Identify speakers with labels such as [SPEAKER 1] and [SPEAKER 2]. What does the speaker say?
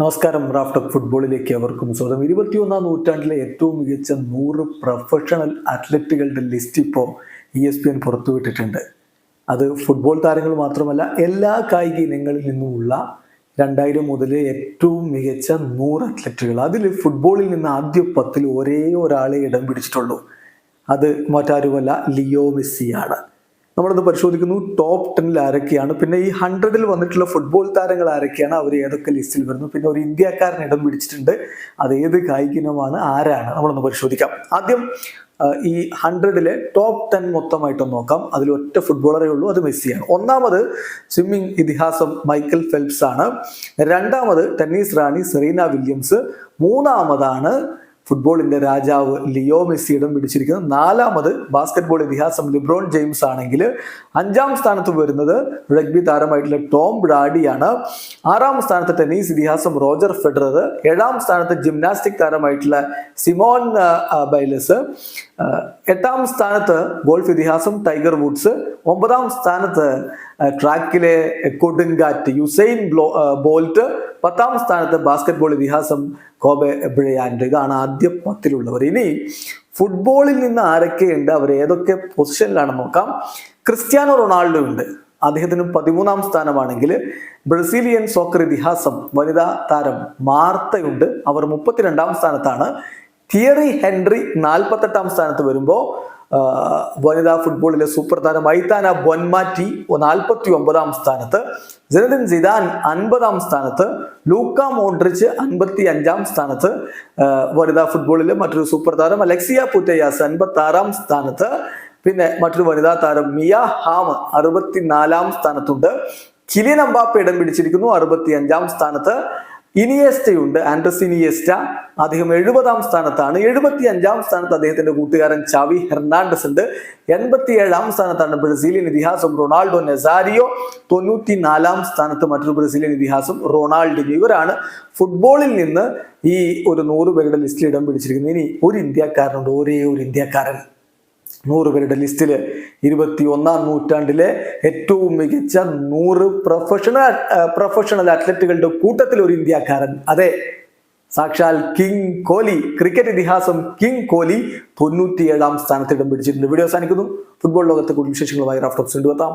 [SPEAKER 1] നമസ്കാരം റാഫ്റ്റർ ഫുട്ബോളിലേക്ക് അവർക്കും സ്വാഗതം. ഇരുപത്തിയൊന്നാം നൂറ്റാണ്ടിലെ ഏറ്റവും മികച്ച നൂറ് പ്രൊഫഷണൽ അത്ലറ്റുകളുടെ ലിസ്റ്റ് ഇപ്പോൾ ഇ എസ് പി എൻ പുറത്തുവിട്ടിട്ടുണ്ട്. അത് ഫുട്ബോൾ താരങ്ങൾ മാത്രമല്ല എല്ലാ കായിക ഇനങ്ങളിൽ നിന്നുമുള്ള രണ്ടായിരം മുതൽ ഏറ്റവും മികച്ച നൂറ് അത്ലറ്റുകൾ. അതിൽ ഫുട്ബോളിൽ നിന്ന് ആദ്യ പത്തിൽ ഒരേ ഒരാളെ ഇടം പിടിച്ചിട്ടുള്ളൂ. അത് മറ്റാരുമല്ല ലിയോ മെസ്സിയാണ്. നമ്മളിന്ന് പരിശോധിക്കുന്നു. ടോപ്പ് ടെന്നിൽ ആരൊക്കെയാണ്? പിന്നെ ഈ ഹൺഡ്രഡിൽ വന്നിട്ടുള്ള ഫുട്ബോൾ താരങ്ങൾ ആരൊക്കെയാണ്? അവർ ഏതൊക്കെ ലിസ്റ്റിൽ വരുന്നു? പിന്നെ ഒരു ഇന്ത്യക്കാരൻ ഇടം പിടിച്ചിട്ടുണ്ട്. അത് ഏത് കായികനമാണ് ആരാണ്? നമ്മളൊന്ന് പരിശോധിക്കാം. ആദ്യം ഈ ഹൺഡ്രഡിലെ ടോപ്പ് ടെൻ മൊത്തമായിട്ട് നോക്കാം. അതിൽ ഒറ്റ ഫുട്ബോളറേ ഉള്ളൂ. അത് മെസ്സിയാണ്. ഒന്നാമത് സ്വിമ്മിംഗ് ഇതിഹാസം മൈക്കൽ ഫെൽപ്സ് ആണ് രണ്ടാമത് ടെന്നീസ് റാണി സെറീന വില്യംസ്. മൂന്നാമതാണ് ഫുട്ബോളിന്റെ രാജാവ് ലിയോ മെസ്സി ഇടം പിടിച്ചിരിക്കുന്നത് നാലാമത് ബാസ്കറ്റ്ബോൾ ഇതിഹാസം ലിബ്രോൺ ജെയിംസ് ആണെങ്കിൽ അഞ്ചാം സ്ഥാനത്ത് വരുന്നത് റഗ്ബി താരമായിട്ടുള്ള ടോം ബ്രാഡിയാണ്. ആറാം സ്ഥാനത്ത് ടെന്നീസ് ഇതിഹാസം റോജർ ഫെഡറർ. ഏഴാം സ്ഥാനത്ത് ജിംനാസ്റ്റിക് താരമായിട്ടുള്ള സിമോൺ ബൈലസ്. എട്ടാം സ്ഥാനത്ത് ഗോൾഫ് ഇതിഹാസം ടൈഗർ വുഡ്സ്. ഒമ്പതാം സ്ഥാനത്ത് ട്രാക്കിലെ കൊടുങ്കാറ്റ് യുസൈൻ ബോൾട്ട്. പത്താം സ്ഥാനത്ത് ബാസ്കറ്റ്ബോൾ ഇതിഹാസം കോബെ ബ്രയാൻഡ്. ഇതാണ് ആദ്യ പത്തിലുള്ളവർ. ഇനി ഫുട്ബോളിൽ നിന്ന് ആരൊക്കെയുണ്ട്? അവർ ഏതൊക്കെ പൊസിഷനിലാണ് നോക്കാം. ക്രിസ്ത്യാനോ റൊണാൾഡോ ഉണ്ട്. അദ്ദേഹത്തിന് പതിമൂന്നാം സ്ഥാനമാണെങ്കിൽ ബ്രസീലിയൻ സോക്കർ ഇതിഹാസം വനിതാ താരം മാർത്തയുണ്ട്. അവർ മുപ്പത്തിരണ്ടാം സ്ഥാനത്താണ്. തിയറി ഹെൻറി നാൽപ്പത്തെട്ടാം സ്ഥാനത്ത് വരുമ്പോൾ വനിതാ ഫുട്ബോളിലെ സൂപ്പർ താരം ഐത്താന ബൊൻമാറ്റി നാൽപ്പത്തി ഒമ്പതാം സ്ഥാനത്ത്. ജനദിൻ സിദാൻ അൻപതാം സ്ഥാനത്ത് ലൂക്ക മോഡ്രിച്ച് അൻപത്തി അഞ്ചാം സ്ഥാനത്ത് വനിതാ ഫുട്ബോളിലെ മറ്റൊരു സൂപ്പർ താരം അലക്സിയ പുറ്റയാസ് അൻപത്തി ആറാം സ്ഥാനത്ത് പിന്നെ മറ്റൊരു വനിതാ താരം മിയ ഹാം അറുപത്തിനാലാം സ്ഥാനത്തുണ്ട്. കിലിയൻ അമ്പാപ്പ ഇടം പിടിച്ചിരിക്കുന്നു അറുപത്തി അഞ്ചാം സ്ഥാനത്ത്. ഇനിയസ്റ്റയുണ്ട് ആൻഡ്രസ് ഇനിയസ്റ്റ. അദ്ദേഹം എഴുപതാം സ്ഥാനത്താണ്. എഴുപത്തി അഞ്ചാം സ്ഥാനത്ത് അദ്ദേഹത്തിന്റെ കൂട്ടുകാരൻ ചാവി ഹെർണാണ്ടസ് ഉണ്ട്. എൺപത്തി ഏഴാം സ്ഥാനത്താണ് ബ്രസീലിയൻ ഇതിഹാസം റൊണാൾഡോ നെസാരിയോ. തൊണ്ണൂറ്റി നാലാം സ്ഥാനത്ത് മറ്റൊരു ബ്രസീലിയൻ ഇതിഹാസം റൊണാൾഡോ ഇവരാണ് ഫുട്ബോളിൽ നിന്ന് ഈ ഒരു നൂറ് പേരുടെ ലിസ്റ്റിൽ ഇടം പിടിച്ചിരിക്കുന്നത്. ഇനി ഒരു ഇന്ത്യക്കാരനുണ്ട് ഒരേ ഒരു ഇന്ത്യക്കാരൻ. നൂറ് പേരുടെ ലിസ്റ്റിൽ ഇരുപത്തി ഒന്നാം നൂറ്റാണ്ടിലെ ഏറ്റവും മികച്ച നൂറ് പ്രൊഫഷണൽ പ്രൊഫഷണൽ അത്ലറ്റുകളുടെ കൂട്ടത്തിൽ ഒരു ഇന്ത്യക്കാരൻ. അതെ സാക്ഷാൽ കിങ് കോഹ്ലി ക്രിക്കറ്റ് ഇതിഹാസം കിങ് കോഹ്ലി തൊണ്ണൂറ്റിയേഴാം സ്ഥാനത്ത് ഇടം പിടിച്ചിട്ടുണ്ട്. വീഡിയോ അവസാനിക്കുന്നു. ഫുട്ബോൾ ലോകത്തെ കൂടുതൽ വിശേഷങ്ങളുമായി റാഫ്റ്റോക്സ് കൊണ്ടുവെത്താം